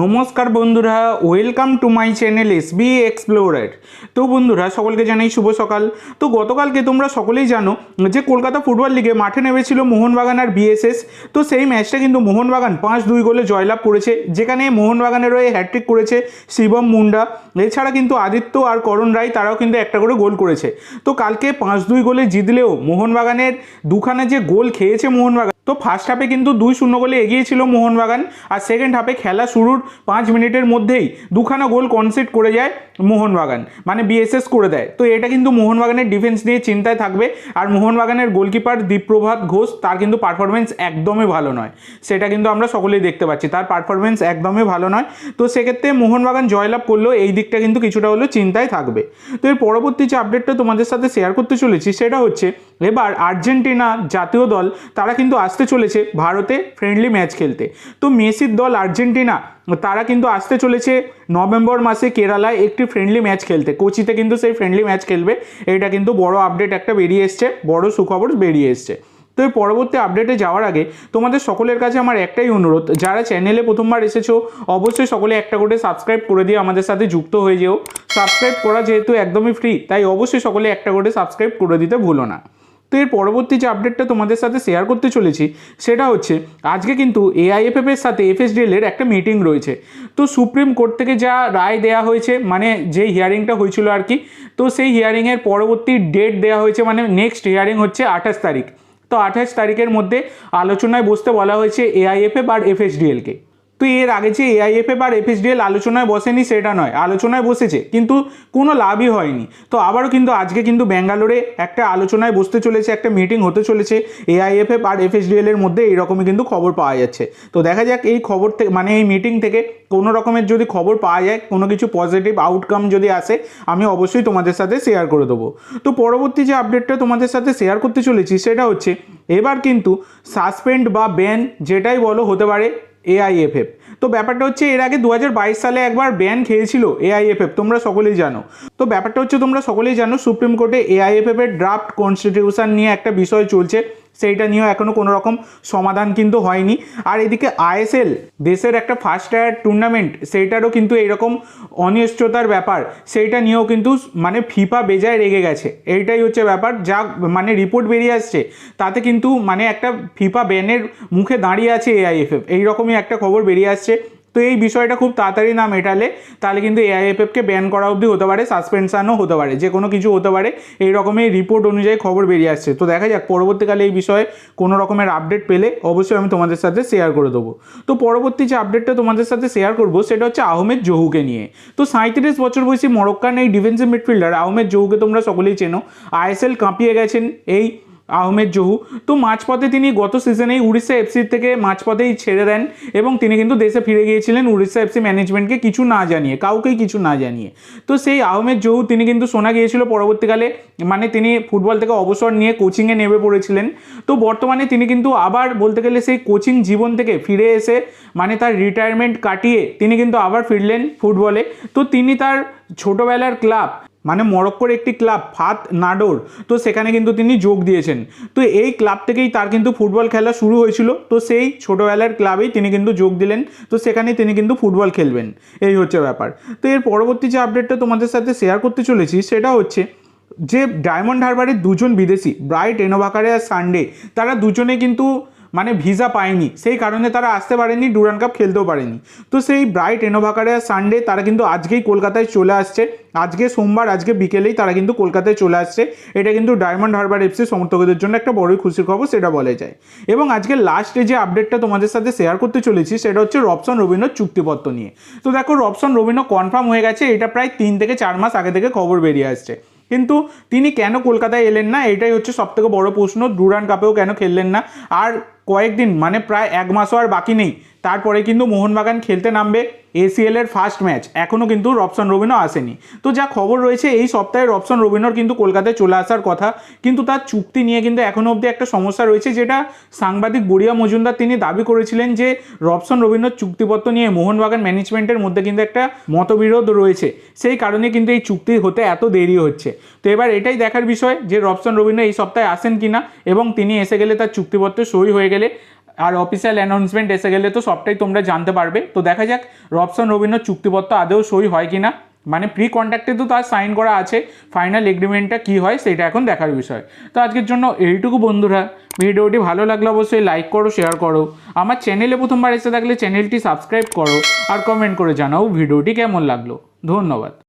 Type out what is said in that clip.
নমস্কার বন্ধুরা welcome to my channel S B explorer তো বন্ধুরা, সকলকে জানাই শুভ সকাল। তো গতকালকে তোমরা সকলেই জানো যে কলকাতা ফুটবল লিগে মাঠে নেমেছিল মোহনবাগান আর বিএসএস তো সেই ম্যাচটা কিন্তু মোহনবাগান পাঁচ দুই গোলে জয়লাভ করেছে, যেখানে মোহনবাগানের হয়ে হ্যাট্রিক করেছে শিবম মুন্ডা। এছাড়া কিন্তু আদিত্য আর করণ রায়, তারাও কিন্তু একটা করে গোল করেছে। তো কালকে পাঁচ দুই গোলে জিতলেও মোহনবাগানের দুখানে যে গোল খেয়েছে মোহনবাগান তো ফার্স্ট হাফে কিন্তু দুই শূন্য গোলে এগিয়েছিল মোহনবাগান আর সেকেন্ড হাফে খেলা শুরুর পাঁচ মিনিটের মধ্যেই দুখানা গোল কনসিড করে যায় মোহনবাগান মানে বিএসএস করে দেয়। তো এটা কিন্তু মোহনবাগানের ডিফেন্স নিয়ে চিন্তায় থাকবে আর মোহনবাগানের গোলকিপার দীপপ্রভাত ঘোষ, তার কিন্তু পারফরমেন্স একদমই ভালো নয়। সেটা কিন্তু আমরা সকলেই দেখতে পাচ্ছি, তার পারফরমেন্স একদমই ভালো নয়। তো সেক্ষেত্রে মোহনবাগান জয়লাভ করলেও এই দিকটা কিন্তু কিছুটা হলেও চিন্তায় থাকবে। তো এর পরবর্তী যে আপডেটটা তোমাদের সাথে শেয়ার করতে চলেছি, সেটা হচ্ছে, এবার আর্জেন্টিনা জাতীয় দল, তারা কিন্তু আসতে চলেছে ভারতে ফ্রেন্ডলি ম্যাচ খেলতে। তো মেসির দল আর্জেন্টিনা, তারা কিন্তু আসতে চলেছে নভেম্বর মাসে কেরালায় একটি ফ্রেন্ডলি ম্যাচ খেলতে। কোচিতে কিন্তু সেই ফ্রেন্ডলি ম্যাচ খেলবে। এটা কিন্তু বড় আপডেট একটা বেরিয়ে এসছে, বড় সুখবর বেরিয়ে এসছে। তো এই পরবর্তী আপডেটে যাওয়ার আগে তোমাদের সকলের কাছে আমার একটাই অনুরোধ, যারা চ্যানেলে প্রথমবার এসেছ, অবশ্যই সকলে একটা করে সাবস্ক্রাইব করে দিয়ে আমাদের সাথে যুক্ত হয়ে যেও। সাবস্ক্রাইব করা যেহেতু একদমই ফ্রি তাই অবশ্যই সকলে একটা করে সাবস্ক্রাইব করে দিতে ভুলো না। তো এর পরবর্তী যে আপডেটটা তোমাদের সাথে শেয়ার করতে চলেছি, সেটা হচ্ছে, আজকে কিন্তু এআইএফএফ এর সাথে এফএসডিএল এর একটা মিটিং রয়েছে। তো সুপ্রিম কোর্ট থেকে যা রায় দেওয়া হয়েছে মানে যে হিয়ারিংটা হয়েছিল আর কি, তো সেই হিয়ারিংয়ের পরবর্তী ডেট দেওয়া হয়েছে মানে নেক্সট হিয়ারিং হচ্ছে আঠাশ তারিখ। তো আঠাশ তারিখের মধ্যে আলোচনায় বসতে বলা হয়েছে এআইএফএফ আর এফএসডিএলকে তো এর আগে যে এআইএফএফ আর এফএসডিএল আলোচনায় বসেনি, সেটা নয়। আলোচনায় বসেছে, কিন্তু কোনো লাভই হয়নি। তো আবারও কিন্তু আজকে কিন্তু ব্যাঙ্গালোরে একটা আলোচনায় বসতে চলেছে, একটা মিটিং হতে চলেছে। এআইএফএফ আর এফএসডিএল এর মধ্যে এইরকমই কিন্তু খবর পাওয়া যাচ্ছে। তো দেখা যাক এই খবর থেকে মানে এই মিটিং থেকে কোনো রকমের যদি খবর পাওয়া যায়, কোনো কিছু পজিটিভ আউটকাম যদি আসে, আমি অবশ্যই তোমাদের সাথে শেয়ার করে দেবো। তো পরবর্তী যে আপডেটটা তোমাদের সাথে শেয়ার করতে চলেছি, সেটা হচ্ছে, এবার কিন্তু সাসপেন্ড বা ব্যান যেটাই বলো হতে পারে এআইএফএফ। তো ব্যাপারটা হচ্ছে এর আগে দু হাজার বাইশ সালে একবার ব্যান খেয়েছিল এআইএফএফ, তোমরা সকলেই জানো। তো ব্যাপারটা হচ্ছে তোমরা সকলেই জানো, সুপ্রিম কোর্টে এআইএফএফ এর ড্রাফট কনস্টিটিউশন নিয়ে একটা বিষয় চলছে। সেইটা নিয়েও এখনও কোনো রকম সমাধান কিন্তু হয়নি। আর এদিকে আইএসএল দেশের একটা ফার্স্ট টায়ার টুর্নামেন্ট সেইটারও কিন্তু এইরকম অনিশ্চয়তার ব্যাপার। সেইটা নিয়েও কিন্তু মানে ফিফা বেজায় রেগে গেছে। এইটাই হচ্ছে ব্যাপার। যা মানে রিপোর্ট বেরিয়ে আসছে, তাতে কিন্তু মানে একটা ফিফা ব্যানের মুখে দাঁড়িয়ে আছে এআইএফএফ এইরকমই একটা খবর বেরিয়ে আসছে। তো এই বিষয়টা খুব তাড়াতাড়ি না মেটালে তাহলে কিন্তু এআইএফএফকে ব্যান করা অবধি হতে পারে সাসপেনশানও হতে পারে, যে কোনো কিছু হতে পারে। এই রকমের রিপোর্ট অনুযায়ী খবর বেরিয়ে আসছে। তো দেখা যাক, পরবর্তীকালে এই বিষয়ে কোনো রকমের আপডেট পেলে অবশ্যই আমি তোমাদের সাথে শেয়ার করে দেবো। তো পরবর্তী যে আপডেটটা তোমাদের সাথে শেয়ার করব, সেটা হচ্ছে আহমেদ জহুকে নিয়ে। তো সাঁত্রিশ বছর বয়সী মরক্কান এই ডিফেন্সিভ মিডফিল্ডার আহমেদ জহুকে তোমরা সকলেই চেনো। আইএসএল কাঁপিয়ে গেছেন এই আহমেদ জহু। তো মাঝপথে তিনি গত সিজনেই উড়িষ্যা এফসির থেকে মাঝপথেই ছেড়ে দেন এবং তিনি কিন্তু দেশে ফিরে গিয়েছিলেন উড়িষ্যা এফসি ম্যানেজমেন্টকে কিছু না জানিয়ে, কাউকেই কিছু না জানিয়ে। তো সেই আহমেদ জহু তিনি কিন্তু শোনা গিয়েছিল পরবর্তীকালে মানে তিনি ফুটবল থেকে অবসর নিয়ে কোচিংয়ে নেমে পড়েছিলেন। তো বর্তমানে তিনি কিন্তু আবার বলতে গেলে সেই কোচিং জীবন থেকে ফিরে এসে মানে তার রিটায়ারমেন্ট কাটিয়ে তিনি কিন্তু আবার ফিরলেন ফুটবলে। তো তিনি তার ছোটোবেলার ক্লাব মানে মরক্কোর একটি ক্লাব, ফাত নাডোর। তো সেখানে কিন্তু তিনি যোগ দিয়েছেন। তো এই ক্লাব থেকেই তার কিন্তু ফুটবল খেলা শুরু হয়েছিল। তো সেই ছোটোবেলার ক্লাবেই তিনি কিন্তু যোগ দিলেন। তো সেখানেই তিনি কিন্তু ফুটবল খেলবেন। এই হচ্ছে ব্যাপার। তো এর পরবর্তী যে আপডেটটা তোমাদের সাথে শেয়ার করতে চলেছি, সেটা হচ্ছে যে ডায়মন্ড হারবারের দুজন বিদেশি ব্রাইট এনোভাকারে আর সানডে তারা দুজনে কিন্তু মানে ভিসা পায়নি। সেই কারণে তারা আসতে পারেনি ডুরান কাপ খেলতেও পারেনি। তো সেই ব্রাইট এনোভাকারে সানডে তারা কিন্তু আজকেই কলকাতায় চলে আসছে। আজকে সোমবার, আজকে বিকেলেই তারা কিন্তু কলকাতায় চলে আসছে। এটা কিন্তু ডায়মন্ড হারবার এফসি সমর্থকদের জন্য একটা বড়ই খুশির খবর, সেটা বলা যায়। এবং আজকে লাস্টে যে আপডেটটা তোমাদের সাথে শেয়ার করতে চলেছি, সেটা হচ্ছে রবসন রবীন্দ্র চুক্তিপত্র নিয়ে। তো দেখো, রবসন রবীন্দ্র কনফার্ম হয়ে গেছে, এটা প্রায় তিন থেকে চার মাস আগে থেকে খবর বেরিয়ে আসছে। কিন্তু তিনি কেন কলকাতায় এলেন না? এটাই হচ্ছে সবথেকে বড় প্রশ্ন ডুরান কাপেও কেন খেললেন না? আর কয়েকদিন মানে প্রায় এক মাসও আর বাকি নেই। তারপরে কিন্তু মোহনবাগান খেলতে নামবে এসিএল এর ফার্স্ট ম্যাচ এখনও কিন্তু রবসন রবিনও আসেনি। তো যা খবর রয়েছে, এই সপ্তাহে রবসন রবিনর কিন্তু কলকাতায় চলে আসার কথা। কিন্তু তার চুক্তি নিয়ে কিন্তু এখনও অবধি একটা সমস্যা রয়েছে, যেটা সাংবাদিক বড়িয়া মজুমদার তিনি দাবি করেছিলেন যে, রবসন রবিনর চুক্তিপত্র নিয়ে মোহনবাগান ম্যানেজমেন্টের মধ্যে কিন্তু একটা মতবিরোধ রয়েছে। সেই কারণে কিন্তু এই চুক্তি হতে এত দেরি হচ্ছে। তো এবার এটাই দেখার বিষয় যে, রবসন রবিন্দ্র এই সপ্তাহে আসেন কিনা এবং তিনি এসে গেলে তার চুক্তিপত্র সই হয়ে গেলে আর অফিসিয়াল অ্যানাউন্সমেন্ট এসে গেলে তো সবটাই তোমরা জানতে পারবে। তো দেখা যাক রবসন রবীন্দ্র চুক্তিপত্র আদেও সই হয় কি না মানে প্রি কন্ট্রাক্টে তো তার সাইন করা আছে ফাইনাল এগ্রিমেন্টটা কী হয় সেটা এখন দেখার বিষয়। তো আজকের জন্য এইটুকু বন্ধুরা। ভিডিওটি ভালো লাগলে অবশ্যই লাইক করো শেয়ার করো। আমার চ্যানেলে প্রথমবার এসে থাকলে চ্যানেলটি সাবস্ক্রাইব করো আর কমেন্ট করে জানাও ভিডিওটি কেমন লাগল। ধন্যবাদ।